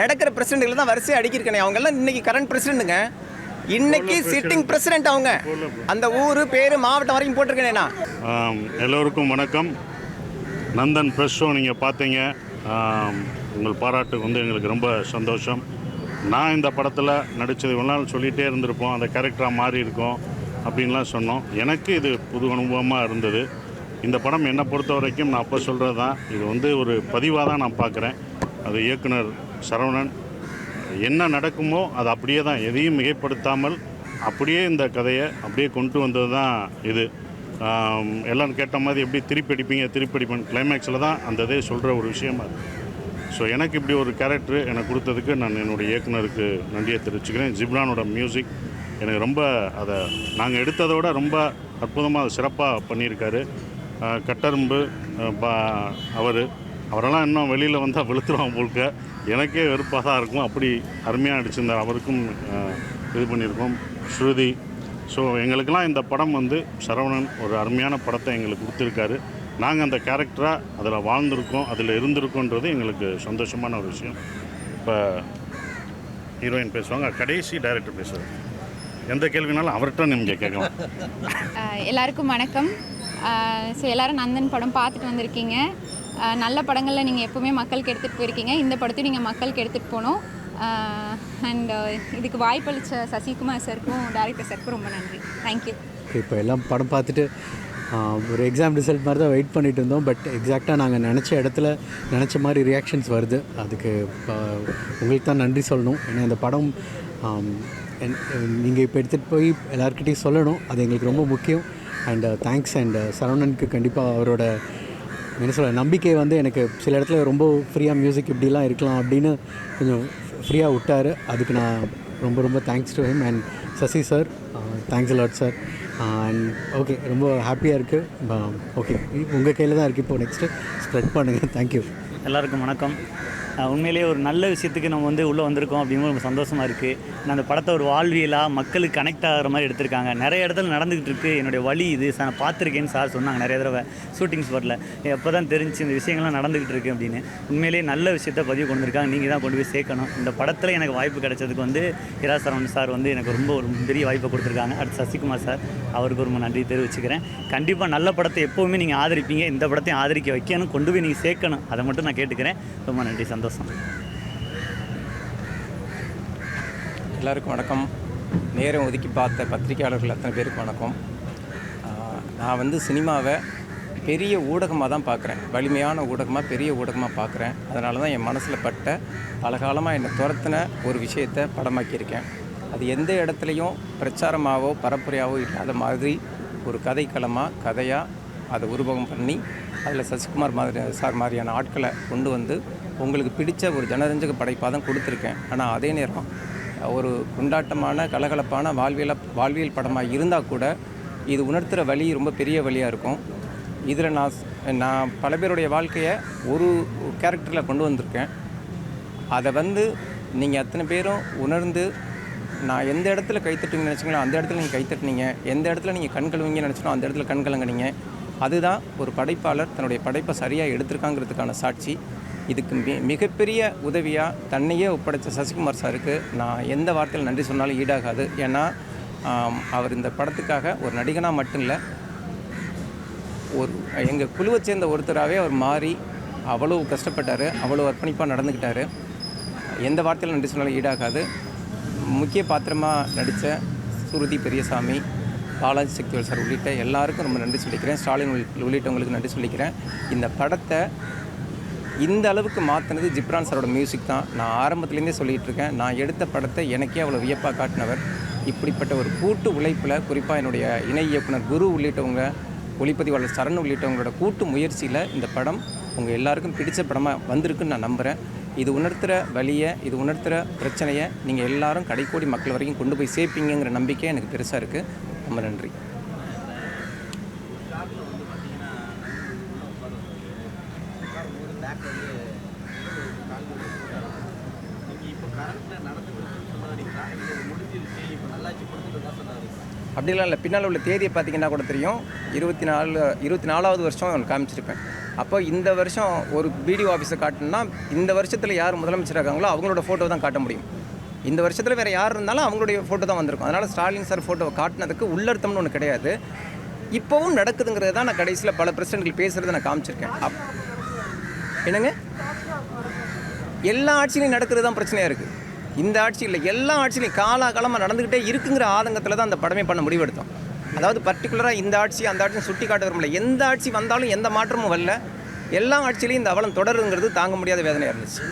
நடக்கிற பிரசிடென்ட்ல தான் வரிசையாக அடிக்கிருக்கனே. அவங்கெல்லாம் இன்னைக்கு கரண்ட் பிரசிடென்ட்டுங்க இன்னைக்கு சிட்டிங் பிரசிடென்ட் அவங்க. அந்த ஊர் பேர் மாவட்டம் வரைக்கும் போட்டிருக்கேனே நான். ஆம், எல்லோருக்கும் வணக்கம். நந்தன் ப்ரெஸ் ஷோ நீங்கள் பார்த்தீங்க. உங்கள் பாராட்டு வந்து எங்களுக்கு ரொம்ப சந்தோஷம். நான் இந்த படத்தில் நடித்தது இவ்வளோ நாள் சொல்லிகிட்டே இருந்திருப்போம். அந்த கேரக்டராக மாறி இருக்கோம் அப்படின்லாம் சொன்னோம். எனக்கு இது புது அனுபவமாக இருந்தது. இந்த படம் என்னை பொறுத்த வரைக்கும் நான் அப்போ சொல்கிறது தான் இது வந்து ஒரு பதிவாக தான் நான் பார்க்குறேன். அது இயக்குனர் சரவணன் என்ன நடக்குமோ அது அப்படியே தான் எதையும் மிகைப்படுத்தாமல் அப்படியே இந்த கதையை அப்படியே கொண்டு வந்தது தான் இது. எல்லாம் கேட்ட மாதிரி எப்படி திருப்பி அடிப்பீங்க திருப்பி அடிப்பேன் கிளைமேக்ஸில் தான் அந்த இதே சொல்கிற ஒரு விஷயமா இருக்குது ஸோ எனக்கு இப்படி ஒரு கேரக்டர் எனக்கு கொடுத்ததுக்கு நான் என்னுடைய இயக்குனருக்கு நன்றியை தெரிவிச்சுக்கிறேன். ஜிப்ரானோட மியூசிக் எனக்கு ரொம்ப அதை நாங்கள் எடுத்ததோட விட ரொம்ப அற்புதமாக அதை சிறப்பாக பண்ணியிருக்காரு கட்டரும்பு அவர் அவரெல்லாம் இன்னும் வெளியில் வந்தால் வெளுத்துருவான் போல்க. எனக்கே வெறுப்பாக தான் இருக்கும். அப்படி அருமையாக நடிச்சிருந்தார். அவருக்கும் இது பண்ணியிருக்கோம். ஸ்ருதி. ஸோ எங்களுக்கெல்லாம் இந்த படம் வந்து சரவணன் ஒரு அருமையான படத்தை எங்களுக்கு கொடுத்துருக்காரு. நாங்கள் அந்த கேரக்டராக அதில் வாழ்ந்திருக்கோம் அதில் இருந்திருக்கோன்றது எங்களுக்கு சந்தோஷமான ஒரு விஷயம். இப்போ ஹீரோயின் பேசுவாங்க கடைசி டைரக்டர் பேசுவார். எந்த கேள்வினாலும் அவர்கிட்ட நீங்கள் கேட்கலாம் எல்லாருக்கும் வணக்கம். ஸோ எல்லாரும் நந்தன் படம் பார்த்துட்டு வந்திருக்கீங்க. நல்ல படங்களில் நீங்கள் எப்போவுமே மக்களுக்கு எடுத்துகிட்டு போயிருக்கீங்க. இந்த படத்தையும் நீங்கள் மக்களுக்கு எடுத்துகிட்டு போகணும். அண்ட் இதுக்கு வாய்ப்பளித்த சசிகுமார் சாருக்கும் டேரக்டர் சாருக்கும் ரொம்ப நன்றி. தேங்க்யூ இப்போ எல்லாம் படம் பார்த்துட்டு ஒரு எக்ஸாம் ரிசல்ட் மாதிரி தான் வெயிட் பண்ணிட்டு இருந்தோம். பட் எக்ஸாக்டாக நாங்கள் நினச்ச இடத்துல நினச்ச மாதிரி ரியாக்ஷன்ஸ் வருது. அதுக்கு உங்களுக்கு தான் நன்றி சொல்லணும். ஏன்னா இந்த படம் நீங்கள் இப்போ எடுத்துகிட்டு போய் எல்லாருக்கிட்டையும் சொல்லணும். அது எங்களுக்கு ரொம்ப முக்கியம். அண்ட் தேங்க்ஸ் அண்ட் சரவணனுக்கு கண்டிப்பாக அவரோட என்ன சொல்ல நம்பிக்கை வந்து எனக்கு சில இடத்துல ரொம்ப ஃப்ரீயாக மியூசிக் இப்படிலாம் இருக்கலாம் அப்படின்னு கொஞ்சம் ஃப்ரீயாக விட்டார். அதுக்கு நான் ரொம்ப ரொம்ப thanks to him and Sasi sir thanks lot sir and okay ரொம்ப ஹாப்பியாக இருக்குது ஓகே உங்கள் கையில் தான் இருக்குது இப்போது நெக்ஸ்ட்டு ஸ்ப்ரெட் பண்ணுங்கள் தேங்க்யூ எல்லாருக்கும் வணக்கம். உண்மையிலேயே ஒரு நல்ல விஷயத்துக்கு நம்ம வந்து உள்ளே வந்திருக்கோம் அப்படின்னு ரொம்ப சந்தோஷமாக இருக்குது நான் அந்த படத்தை ஒரு வாழ்வியலாக மக்களுக்கு கனெக்ட் ஆகிற மாதிரி எடுத்திருக்காங்க. நிறைய இடத்துல நடந்துக்கிட்டு இருக்குது என்னுடைய வழி இது. சார் நான் பார்த்துருக்கேன்னு சார் சொன்னாங்க நிறைய தடவை ஷூட்டிங் வரல எப்போ தான் தெரிஞ்சு இந்த விஷயங்கள்லாம் நடந்துக்கிட்டு இருக்கு அப்படின்னு. உண்மையிலேயே நல்ல விஷயத்த பதிவு கொண்டு வந்திருக்காங்க நீங்கள் தான் கொண்டு போய் சேர்க்கணும். இந்த படத்தில் எனக்கு வாய்ப்பு கிடைச்சதுக்கு வந்து இரா சரவணன் சார் வந்து எனக்கு ரொம்ப ஒரு பெரிய வாய்ப்பை கொடுத்துருக்காங்க. அடுத்து சசிகுமார் சார் அவருக்கு ரொம்ப நன்றி தெரிவிச்சுக்கிறேன். கண்டிப்பாக நல்ல படத்தை எப்போவுமே நீங்கள் ஆதரிப்பீங்க. இந்த படத்தையும் ஆதரிக்க வைக்கணும். கொண்டு போய் நீங்கள் சேர்க்கணும். அதை மட்டும் நான் கேட்டுக்கிறேன். ரொம்ப நன்றி. சந்தோஷம். எல்லாருக்கும் வணக்கம். நேரம் ஒதுக்கி பார்த்த பத்திரிகையாளர்கள் அத்தனை பேருக்கு வணக்கம். நான் வந்து சினிமாவை பெரிய ஊடகமாக தான் பார்க்குறேன். வலிமையான ஊடகமாக பெரிய ஊடகமாக பார்க்குறேன். அதனால தான் என் மனசில் பட்ட பல காலமாக என்னை துரத்தின ஒரு விஷயத்தை படமாக்கியிருக்கேன். அது எந்த இடத்துலையும் பிரச்சாரமாகவோ பரப்புரையாகவோ இல்லாத மாதிரி ஒரு கதைக்களமாக கதையாக அதை உருவகம் பண்ணி அதில் சசிகுமார் மாதிரி சார் மாதிரியான ஆட்களை கொண்டு வந்து உங்களுக்கு பிடித்த ஒரு ஜனரஞ்சக படைப்பாக தான் கொடுத்துருக்கேன். ஆனால் அதே நேரம் ஒரு கொண்டாட்டமான கலகலப்பான வாழ்வியல வாழ்வியல் படமாக இருந்தால் கூட இது உணர்த்துகிற வழி ரொம்ப பெரிய வழியாக இருக்கும். இதில் நான் நான் பல பேருடைய வாழ்க்கையை ஒரு கேரக்டரில் கொண்டு வந்திருக்கேன். அதை வந்து நீங்கள் அத்தனை பேரும் உணர்ந்து நான் எந்த இடத்துல கைத்தட்டுவீங்கன்னு நினச்சிங்களோ அந்த இடத்துல நீங்கள் கைத்தட்டுனீங்க எந்த இடத்துல நீங்கள் கண் கழுவீங்கன்னு நினச்சினோ அந்த இடத்துல கண் கலங்குனீங்க. அதுதான் ஒரு படைப்பாளர் தன்னுடைய படைப்பை சரியாக எடுத்திருக்காங்கிறதுக்கான சாட்சி. இதுக்கு மி மிகப்பெரிய உதவியாக தன்னையே ஒப்படைச்ச சசிகுமார் சாருக்கு நான் எந்த வார்த்தையில் நன்றி சொன்னாலும் ஈடாகாது. ஏன்னா அவர் இந்த படத்துக்காக ஒரு நடிகனாக மட்டும் இல்லை ஒரு எங்கள் குழுவை சேர்ந்த ஒருத்தராகவே அவர் மாறி அவ்வளோ கஷ்டப்பட்டார் அவ்வளோ அர்ப்பணிப்பாக நடந்துக்கிட்டார் எந்த வார்த்தையில் நன்றி சொன்னாலும் ஈடாகாது. முக்கிய பாத்திரமாக நடித்த சுருதி பெரியசாமி பாலாஜி சக்திவேல் சார் உள்ளிட்ட எல்லாருக்கும் ரொம்ப நன்றி சொல்லிக்கிறேன். ஸ்டாலின் உள்ளிட்ட- உள்ளிட்டவங்களுக்கு நன்றி சொல்லிக்கிறேன். இந்த படத்தை இந்த அளவுக்கு மாற்றினது ஜிப்ரான் சாரோட மியூசிக் தான். நான் ஆரம்பத்துலேருந்தே சொல்லிகிட்டு இருக்கேன் நான் எடுத்த படத்தை எனக்கே அவ்வளோ வியப்பாக காட்டினவர். இப்படிப்பட்ட ஒரு கூட்டு உழைப்பில் குறிப்பாக என்னுடைய இணை இயக்குனர் குரு உள்ளிட்டவங்க ஒளிப்பதிவாளர் சரண் உள்ளிட்டவங்களோட கூட்டு முயற்சியில் இந்த படம் உங்கள் எல்லாருக்கும் பிடித்த படமாக வந்திருக்குன்னு நான் நம்புகிறேன் இது உணர்த்துகிற வழியை இது உணர்த்துகிற பிரச்சனையை நீங்கள் எல்லாரும் கடைக்கோடி மக்கள் வரைக்கும் கொண்டு போய் சேர்ப்பீங்கிற நம்பிக்கை எனக்கு பெருசாக இருக்குது ரொம்ப நன்றி. அப்படிலாம் இல்லை. பின்னால் உள்ள தேதியை பார்த்தீங்கன்னா கூட தெரியும். இருபத்தி நாலு இருபத்தி நாலாவது வருஷம் காமிச்சிருப்பேன். அப்போ இந்த வருஷம் ஒரு பிடிஓ ஆஃபீஸை காட்டணும்னா இந்த வருஷத்தில் யார் முதலமைச்சர் இருக்காங்களோ அவங்களோட ஃபோட்டோ தான் காட்ட முடியும். இந்த வருஷத்தில் வேறு யார் இருந்தாலும் அவங்களுடைய ஃபோட்டோ தான் வந்திருக்கும். அதனால் ஸ்டாலின் சார் ஃபோட்டோவை காட்டினதுக்கு உள்ளர்த்தம்னு ஒன்று கிடையாது. இப்போவும் நடக்குதுங்கிறது தான் நான் கடைசியில் பல பிரசிடென்ட்கள் பேசுகிறத நான் காமிச்சிருக்கேன். அப் என்னங்க? எல்லா ஆட்சியிலையும் நடக்கிறது தான் பிரச்சனையாக இருக்குது இந்த ஆட்சி இல்லை எல்லா ஆட்சியிலையும் காலாகாலமாக நடந்துக்கிட்டே இருக்குங்கிற ஆதங்கத்தில் தான் அந்த படமே பண்ண முடிவெடுத்தோம். அதாவது பர்டிகுலராக இந்த ஆட்சி அந்த ஆட்சியும் சுட்டி காட்ட விரும்பல எந்த ஆட்சி வந்தாலும் எந்த மாற்றமும் வரல. எல்லா ஆட்சியிலையும் இந்த அவலம் தொடருங்கிறது தாங்க முடியாத வேதனையாக இருந்துச்சு.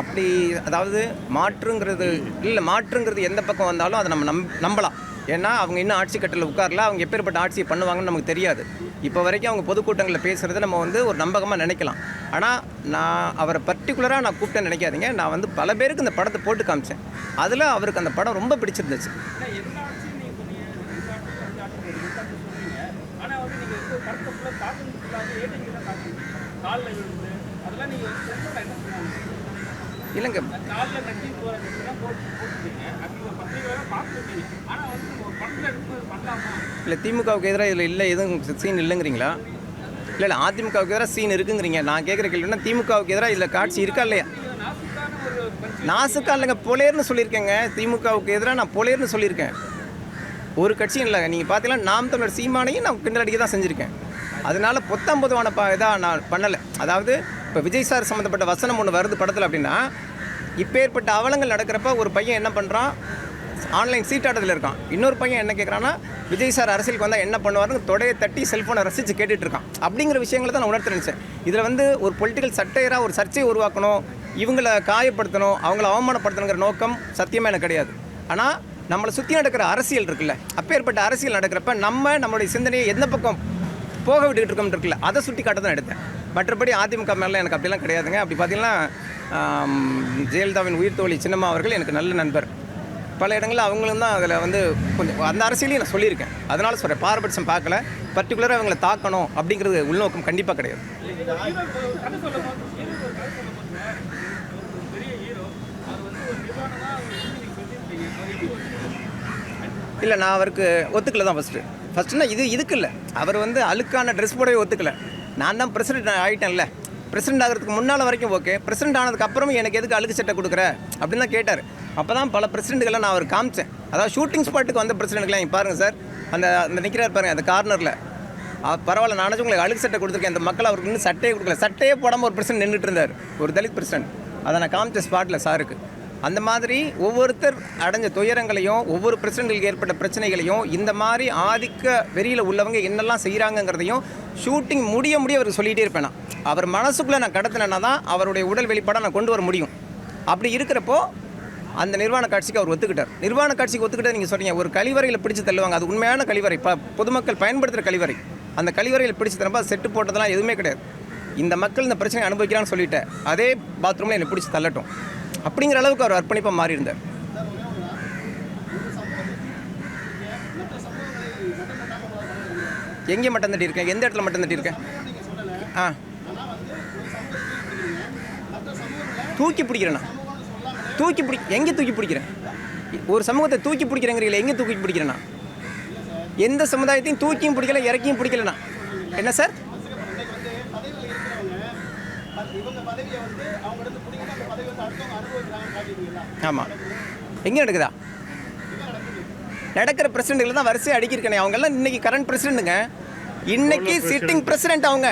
அப்படி அதாவது மாற்றுங்கிறது இல்லை மாற்றுங்கிறது எந்த பக்கம் வந்தாலும் அதை நம்ம நம் நம்பலாம். ஏன்னா அவங்க இன்னும் ஆட்சி கட்டில் உட்காரல. அவங்க எப்பேற்பட்ட ஆட்சியை பண்ணுவாங்கன்னு நமக்கு தெரியாது. இப்போ வரைக்கும் அவங்க பொதுக்கூட்டங்களில் பேசுகிறத நம்ம வந்து ஒரு நம்பகமாக நினைக்கலாம். ஆனால் நான் அவரை பர்டிகுலராக நான் கூப்பிட்டேன்னு நினைக்காதீங்க. நான் வந்து பல பேருக்கு இந்த படத்தை போட்டு காமிச்சேன். அதில் அவருக்கு அந்த படம் ரொம்ப பிடிச்சிருந்துச்சு. இல்லைங்க. இல்லை திமுகவுக்கு எதிராக இதில் இல்லை எதுவும் சீன் இல்லைங்கிறீங்களா? இல்லை இல்லை அதிமுகவுக்கு எதிராக சீன் இருக்குங்கிறீங்க. நான் கேட்குற கேள்வினா திமுகவுக்கு எதிராக இதில் காட்சி இருக்கா இல்லையா? நாசுக்கா இல்லைங்க பொலேர்னு சொல்லியிருக்கேங்க. திமுகவுக்கு எதிராக நான் பொலேர்னு சொல்லியிருக்கேன். ஒரு கட்சியும் இல்லை நீங்கள் பார்த்தீங்கன்னா நாம் தமிழர் சீமானையும் நான் கிண்டல் அடிக்க தான் செஞ்சுருக்கேன். அதனால பொத்தாம் பொதுவான ப இதாக நான் பண்ணலை. அதாவது இப்போ விஜய் சார் சம்மந்தப்பட்ட வசனம் ஒன்று வருது படத்தில் அப்படின்னா இப்பேற்பட்ட அவலங்கள் நடக்கிறப்ப ஒரு பையன் என்ன பண்ணுறான் ஆன்லைன் சீட்டாட்டத்தில் இருக்கான். இன்னொரு பையன் என்ன கேட்குறான்னா விஜய் சார் அரசியலுக்கு வந்தால் என்ன பண்ணுவாருன்னு தொடையை தட்டி செல்ஃபோனை ரசித்து கேட்டுட்டு இருக்கான். அப்படிங்கிற விஷயங்களை தான் நான் உணர்த்து இதில் வந்து ஒரு பொலிட்டிக்கல் சட்டையராக ஒரு சர்ச்சையை உருவாக்கணும் இவங்களை காயப்படுத்தணும் அவங்கள அவமானப்படுத்தணுங்கிற நோக்கம் சத்தியமாக எனக்கு கிடையாது. ஆனால் நம்மளை சுற்றி நடக்கிற அரசியல் இருக்குல்ல அப்பேற்பட்ட அரசியல் நடக்கிறப்ப நம்ம நம்மளுடைய சிந்தனையை எந்த பக்கம் போக விட்டுக்கிட்டு இருக்கோம் இருக்குல்ல அதை சுட்டி காட்ட தான் எடுத்தேன். மற்றபடி அதிமுக மேலே எனக்கு அப்படிலாம் கிடையாதுங்க. அப்படி பார்த்தீங்கன்னா ஜெயலலிதாவின் உயிர் தோழி சின்னம்மா அவர்கள் எனக்கு நல்ல நண்பர். பல இடங்களில் அவங்களும் தான் அதில் வந்து கொஞ்சம் அந்த அரசியலையும் நான் சொல்லியிருக்கேன். அதனால் சொல்கிறேன் பாரபட்சம் பார்க்கல. பர்டிகுலராக அவங்களை தாக்கணும் அப்படிங்கிறது உள்நோக்கம் கண்டிப்பாக கிடையாது. இல்லை நான் அவருக்கு ஒத்துக்கல தான் ஃபஸ்ட்டு ஃபஸ்ட்டுனா இது இதுக்கு இல்லை. அவர் வந்து அழுக்கான ட்ரெஸ் போடவே ஒத்துக்கல. நான் தான் பிரசிடென்ட் ஆகிட்டேன்ல பிரசிடென்ட் ஆகிறதுக்கு முன்னால் வரைக்கும் ஓகே பிரசிடென்ட் ஆனதுக்கு எனக்கு எதுக்கு அழுக்கு சட்டை கொடுக்குற? அப்படின்னு தான் கேட்டார். அப்போ தான் பல பிரசிடென்ட்களை நான் அவர் காமிச்சேன். அதாவது ஷூட்டிங் ஸ்பாட்டுக்கு வந்த பிரசிடென்ட்லாம் பாருங்கள் சார் அந்த அந்த நிற்கிறார் பாருங்கள் அந்த கார்னரில் பரவாயில்ல நானும் உங்களுக்கு அழுக்கு சட்டை கொடுத்துருக்கேன். இந்த மக்கள் அவருக்கு இன்னும் சட்டையே கொடுக்கல. சட்டையே போடாமல் ஒரு பிரசிடென்ட் நின்றுட்டு இருந்தார். ஒரு தலித் பிரசிடென்ட் அதை நான் காமிச்ச ஸ்பாட்டில் சாருக்கு அந்த மாதிரி ஒவ்வொருத்தர் அடைஞ்ச துயரங்களையும் ஒவ்வொரு பிரச்சனைகளுக்கு ஏற்பட்ட பிரச்சனைகளையும் இந்த மாதிரி ஆதிக்க வெறியில் உள்ளவங்க என்னெல்லாம் செய்கிறாங்கங்கிறதையும் ஷூட்டிங் முடிய முடிய அவருக்கு சொல்லிகிட்டே இருப்பேன் நான். அவர் மனசுக்குள்ளே நான் கடத்தினேன்னா தான் அவருடைய உடல் வெளிப்பாடாக நான் கொண்டு வர முடியும். அப்படி இருக்கிறப்போ அந்த நிர்வாண காட்சிக்கு அவர் ஒத்துக்கிட்டார். நிர்வாண காட்சிக்கு ஒத்துக்கிட்டார் நீங்கள் சொன்னீங்க ஒரு கழிவறையில் பிடிச்சு தள்ளுவாங்க. அது உண்மையான கழிவறை. இப்போ பொதுமக்கள் பயன்படுத்துகிற கழிவறை. அந்த கழிவறையில் பிடிச்சு தரப்போ செட்டு போட்டதெல்லாம் எதுவுமே கிடையாது. இந்த மக்கள் இந்த பிரச்சனை அனுபவிக்கிறான்னு சொல்லிட்டேன் அதே பாத்ரூமில் என்னை பிடிச்சி தள்ளட்டும். அப்படிங்கிற அளவுக்கு அவர் அர்ப்பணிப்பாக மாறி இருந்தார் எங்கே மட்டும் தட்டி இருக்கேன் எந்த இடத்துல மட்டும் தட்டி இருக்கேன் ஆ. தூக்கி பிடிக்கிறேண்ணா தூக்கி பிடி எங்கே தூக்கி பிடிக்கிறேன் ஒரு சமூகத்தை தூக்கி பிடிக்கிறேங்கிறீங்களா எங்கே தூக்கி பிடிக்கிறேண்ணா எந்த சமுதாயத்தையும் தூக்கியும் பிடிக்கல இறக்கியும் பிடிக்கலண்ணா என்ன சார் ஆமாம் எங்கே நடக்குதா நடக்கிற பிரசிடென்ட்கள் தான் வரிசையை அடிக்கிருக்கேனே அவங்கெல்லாம் இன்றைக்கி கரண்ட் பிரசிடென்ட்டுங்க இன்னைக்கு சிட்டிங் பிரசிடென்ட் அவங்க.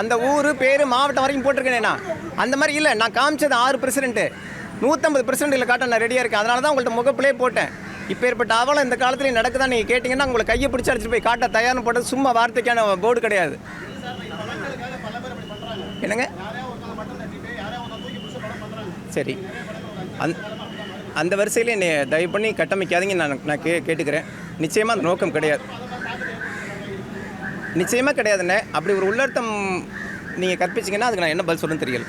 அந்த ஊர் பேர் மாவட்டம் வரைக்கும் போட்டிருக்கேனேண்ணா அந்த மாதிரி இல்லை நான் காமிச்சது ஆறு பிரசிடென்ட்டு நூற்றம்பது பிரசிடென்ட்டில் காட்ட நான் ரெடியாக இருக்கேன். அதனால தான் உங்கள்கிட்ட முகப்பிலே போட்டேன். இப்போ ஏற்பட்ட அவலம் இந்த காலத்துலேயும் நடக்குதா நீங்கள் கேட்டிங்கன்னா உங்களை கையை பிடிச்சி அடிச்சிட்டு போய் காட்ட தயார்னு போட்டது சும்மா வார்த்தைக்கான போர்டு கிடையாது. என்னங்க? சரி. அந் அந்த வரிசையில் என்னை தயவு பண்ணி கட்டமைக்காதீங்க. நான் நான் கே கேட்டுக்கிறேன். நிச்சயமாக அந்த நோக்கம் கிடையாது. நிச்சயமாக கிடையாதுண்ணே. அப்படி ஒரு உள்ளர்த்தம் நீங்கள் கற்பிச்சிங்கன்னா அதுக்கு நான் என்ன பதில் சொல்லணும்னு தெரியல.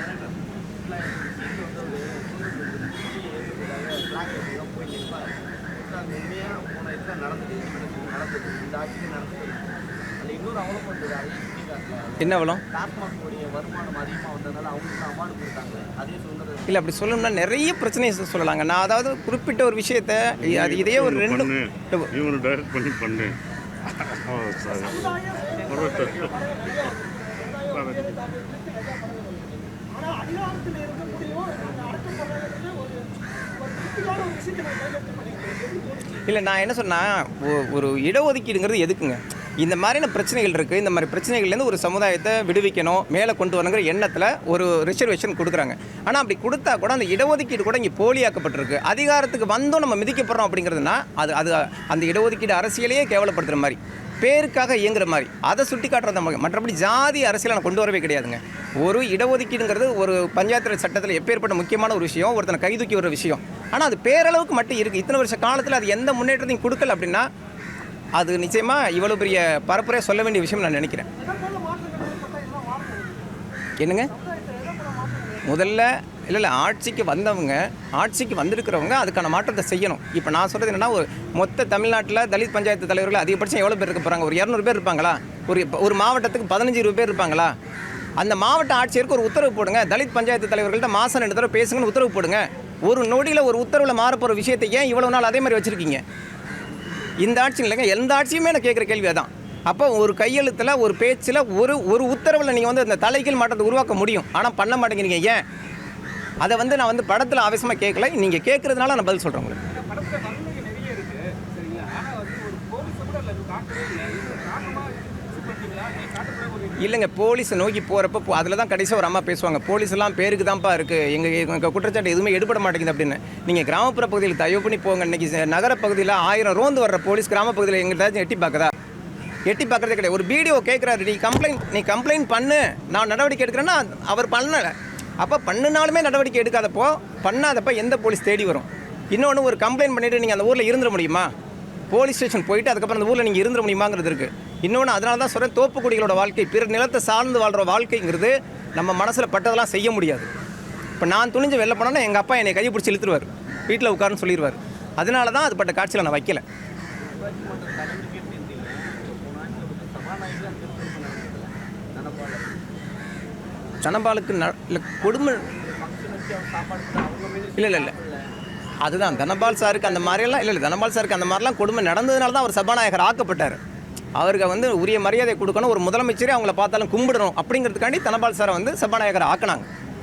என்ன இல்லை அப்படி சொல்லணும்னா நிறைய பிரச்சனையை சொ- சொல்லலாங்க. நான் அதாவது குறிப்பிட்ட ஒரு விஷயத்த அது இதே ஒரு ரெண்டு இல்லை நான் என்ன சொன்னால் ஒரு இடஒதுக்கீடுங்கிறது எதுக்குங்க? இந்த மாதிரியான பிரச்சனைகள் இருக்குது இந்த மாதிரி பிரச்சனைகள்லேருந்து ஒரு சமுதாயத்தை விடுவிக்கணும் மேலே கொண்டு வரணுங்கிற எண்ணத்தில் ஒரு ரிசர்வேஷன் கொடுக்குறாங்க. ஆனால் அப்படி கொடுத்தா கூட அந்த இடஒதுக்கீடு கூட இங்கே போலியாக்கப்பட்டிருக்கு. அதிகாரத்துக்கு வந்தும் நம்ம மிதிக்கப்படுறோம் அப்படிங்கிறதுனா அது அது அந்த இடஒதுக்கீடு அரசியலையே கேவலப்படுத்துகிற மாதிரி. பேருக்காக இயங்குற மாதிரி. அதை சுட்டி காட்டுறது நமக்கு மற்றபடி ஜாதி அரசியலை நான் கொண்டு வரவே கிடையாதுங்க. ஒரு இடஒதுக்கீடுங்கிறது ஒரு பஞ்சாயத்து சட்டத்தில் எப்பேற்பட்ட முக்கியமான ஒரு விஷயம் ஒருத்தனை கைதூக்கி வர விஷயம். ஆனால் அது பேரளவுக்கு மட்டும் இருக்குது இத்தனை வருஷ காலத்தில் அது எந்த முன்னேற்றத்தையும் கொடுக்கல அப்படின்னா அது நிச்சயமாக இவ்வளோ பெரிய பரப்புரையாக சொல்ல வேண்டிய விஷயம் நான் நினைக்கிறேன். என்னங்க? முதல்ல இல்லை இல்லை ஆட்சிக்கு வந்தவங்க ஆட்சிக்கு வந்திருக்கிறவங்க அதுக்கான மாற்றத்தை செய்யணும். இப்போ நான் சொல்கிறது என்னென்னா ஒரு மொத்த தமிழ்நாட்டில் தலித் பஞ்சாயத்து தலைவர்கள் அதிகபட்சம் எவ்வளோ பேர் இருக்க போகிறாங்க ஒரு இரநூறு பேர் இருப்பாங்களா? ஒரு ஒரு மாவட்டத்துக்கு பதினஞ்சு இருபது பேர் இருப்பாங்களா? அந்த மாவட்ட ஆட்சியருக்கு ஒரு உத்தரவு போடுங்க. தலித் பஞ்சாயத்து தலைவர்கள்ட்ட மாதம் ரெண்டு தடவை பேசுங்கன்னு உத்தரவு போடுங்க. ஒரு நொடியில் ஒரு உத்தரவில் மாறப்போகிற விஷயத்தை ஏன் இவ்வளோ நாள் அதே மாதிரி வச்சுருக்கீங்க? இந்த ஆட்சி இல்லைங்க எந்த ஆட்சியுமே நான் கேட்குற கேள்வி தான் அப்போ ஒரு கையெழுத்தில் ஒரு பேச்சில் ஒரு ஒரு உத்தரவில் நீங்கள் வந்து அந்த தலைகீழ் மாற்றத்தை உருவாக்க முடியும். ஆனால் பண்ண மாட்டேங்கிறீங்க. ஏன்? அதை வந்து நான் வந்து படத்தில் ஆவேசமாக கேட்கல நீங்கள் கேட்குறதுனால நான் பதில் சொல்கிறேன் உங்களுக்கு. இல்லைங்க போலீஸ் நோக்கி போகிறப்ப அதில் தான் கடைசியாக ஒரு அம்மா பேசுவாங்க. போலீஸ் எல்லாம் பேருக்கு தான்ப்பா இருக்குது எங்கள் எங்கள் குற்றச்சாட்டு எதுவுமே எடுபட மாட்டேங்குது அப்படின்னு. நீங்கள் கிராமப்புற பகுதியில் தயவு பண்ணி போங்க. இன்னைக்கு நகர பகுதியில் ஆயிரம் ரோந்து வர்ற போலீஸ் கிராம பகுதியில் எங்கிட்ட எட்டி பார்க்குதா? எட்டி பார்க்குறதே கிடையாது. ஒரு வீடியோ கேட்குறாரு நீ கம்ப்ளைண்ட் நீ கம்ப்ளைண்ட் பண்ணு. நான் நடவடிக்கை எடுக்கிறேன்னா அவர் பண்ணலை. அப்போ பண்ணுனாலுமே நடவடிக்கை எடுக்காதப்போ பண்ணாதப்போ எந்த போலீஸ் தேடி வரும்? இன்னொன்று ஒரு கம்ப்ளைண்ட் பண்ணிவிட்டு நீங்கள் அந்த ஊரில் இருந்துட முடியுமா? போலீஸ் ஸ்டேஷன் போயிட்டு அதுக்கப்புறம் அந்த ஊரில் நீங்கள் இருந்துட முடியுமாங்கிறது இருக்குது இன்னொன்று அதனால தான் சொல்கிறேன் தோப்புக்குடிகளோட வாழ்க்கை பிற நிலத்தை சார்ந்து வாழ்கிற வாழ்க்கைங்கிறது நம்ம மனசில் பட்டதெல்லாம் செய்ய முடியாது. இப்போ நான் துணிஞ்சு வெளில போனோன்னா எங்கள் அப்பா என்னை கையை பிடிச்சி இழுத்துருவார். வீட்டில் உட்காருன்னு சொல்லிடுவார் அதனால தான் அது பட்ட காட்சியில் நான் வைக்கல. தனபாலுக்கு ந இல்லை கொடுமை. இல்லை இல்லை இல்லை. அதுதான் தனபால் சாருக்கு அந்த மாதிரியெல்லாம் இல்லை இல்லை தனபால் சாருக்கு அந்த மாதிரிலாம் கொடுமை நடந்ததுனால தான் அவர் சபாநாயகர் ஆக்கப்பட்டார். அவருக்கு வந்து உரிய மரியாதை கொடுக்கணும் ஒரு முதலமைச்சரே அவங்கள பார்த்தாலும் கும்பிடணும் அப்படிங்கிறதுக்காண்டி தனபால் சாரை வந்து சபாநாயகர் ஆக்குனாங்க.